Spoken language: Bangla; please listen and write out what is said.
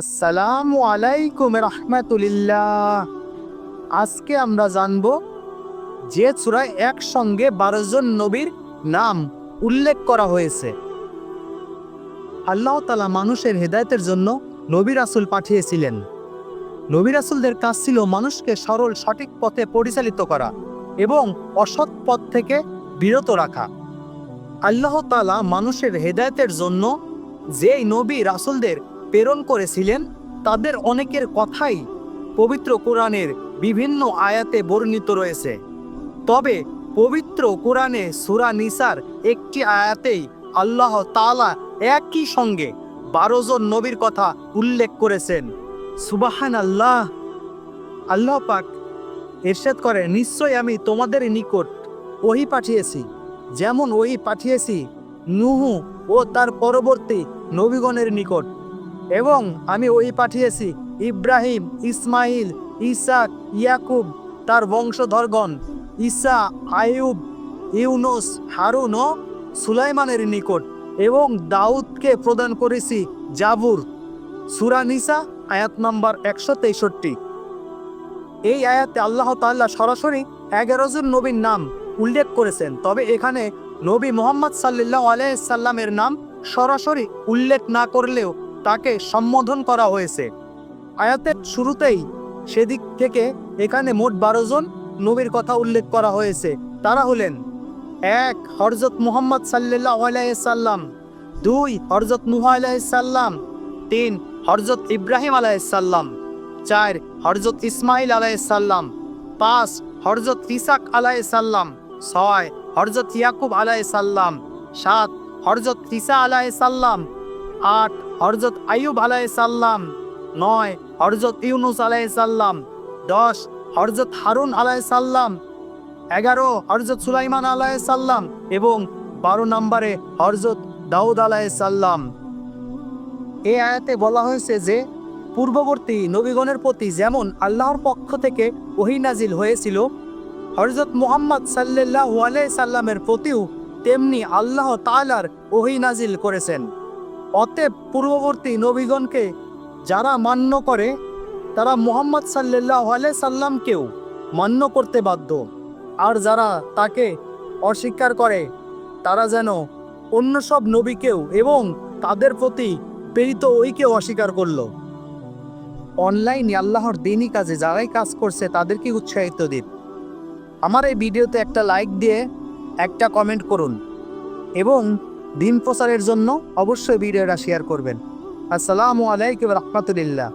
আসসালামু আলাইকুম রহমতুলিল্লাহ। আজকে আমরা জানব যে চূড়ায় একসঙ্গে বারো জন নবীর নাম উল্লেখ করা হয়েছে। আল্লাহ তালা মানুষের হেদায়তের জন্য নবী রাসুল পাঠিয়েছিলেন। নবী রাসুলদের কাজ ছিল মানুষকে সরল, সঠিক পথে পরিচালিত করা এবং অসৎ পথ থেকে বিরত রাখা। আল্লাহ তালা মানুষের হেদায়তের জন্য যেই নবী রাসুলদের প্রেরণ করেছিলেন, তাদের অনেকের কথাই পবিত্র কোরআনের বিভিন্ন আয়াতে বর্ণিত রয়েছে। তবে পবিত্র কোরআনে সুরা নিসার একটি আয়াতেই আল্লাহ তাআলা একই সঙ্গে বারো জন নবীর কথা উল্লেখ করেছেন। সুবাহান আল্লাহ আল্লাহ পাক এরশাদ করে নিশ্চয় আমি তোমাদের নিকট ওহি পাঠিয়েছি। যেমন ওহি পাঠিয়েছি নুহু ও তার পরবর্তী নবীগণের নিকট। এবং আমি ওই পাঠিয়েছি ইব্রাহিম, ইসমাইল, ইসাক, ইয়াকুব, তার বংশধরগণ, ঈসা আয়ুব ইউনুস, হারুন ও সুলাইমানের নিকট এবং দাউদকে প্রদান করেছি জাবুর। সুরানিসা আয়াত নাম্বার একশো তেষট্টি। এই আয়াতে আল্লাহ তাল্লাহ সরাসরি এগারো জন নবীর নাম উল্লেখ করেছেন, তবে এখানে নবী মোহাম্মদ সাল্লাহ আলাইসাল্লামের নাম সরাসরি উল্লেখ না করলেও তাকে সম্বোধন করা হয়েছে। আয়াতের শুরুতেই সেদিক থেকে এখানে মোট বারো জন নবীর কথা উল্লেখ করা হয়েছে। তারা হলেন এক হরজত মুহাম্মদ আলাইসাল্লাম দুই হরজত নুহ তিন হরজত ইব্রাহিম আলাইসাল্লাম চার হরজত ইসমাইল আলাইসাল্লাম পাঁচ হরজত ইসাক আলাইসাল্লাম ছয় হরজত ইয়াকুব আলাইসাল্লাম সাত হরজত ইসা আলাইসাল্লাম আট হরজত আয়ুব আলাইসাল্লাম নয় হরজত ইউনুস আলাইসাল্লাম দশ হরজত হারুন আলাইসাল্লাম এগারো হরজত সুলাইমান আলাইসাল্লাম এবং বারো নম্বরে হরজত দাউদ আলাইসাল্লাম এ আয়াতে বলা হয়েছে যে, পূর্ববর্তী নবীগণের প্রতি যেমন আল্লাহর পক্ষ থেকে ওহিনাজিল হয়েছিল হরজত মুহাম্মদ সাল্লাহ সাল্লামের প্রতিও তেমনি আল্লাহ তালার ওহি নাজিল করেছেন। অতএব পূর্ববর্তী নবীগণকে যারা মান্য করে, তারা মুহাম্মদ সাল্লাহ সাল্লামকেও মান্য করতে বাধ্য। আর যারা তাকে অস্বীকার করে, তারা যেন অন্য সব নবীকেও এবং তাদের প্রতি প্রেরিত ওইকেও অস্বীকার করল। অনলাইনে আল্লাহর দিনই কাজে যারাই কাজ করছে তাদেরকে উৎসাহিত দিন। আমার এই ভিডিওতে একটা লাইক দিয়ে একটা কমেন্ট করুন। এবং দিন প্রচারের জন্য অবশ্যই ভিডিওটা শেয়ার করবেন। আসসালামু আলাইকুম রহমতুলিল্লাহ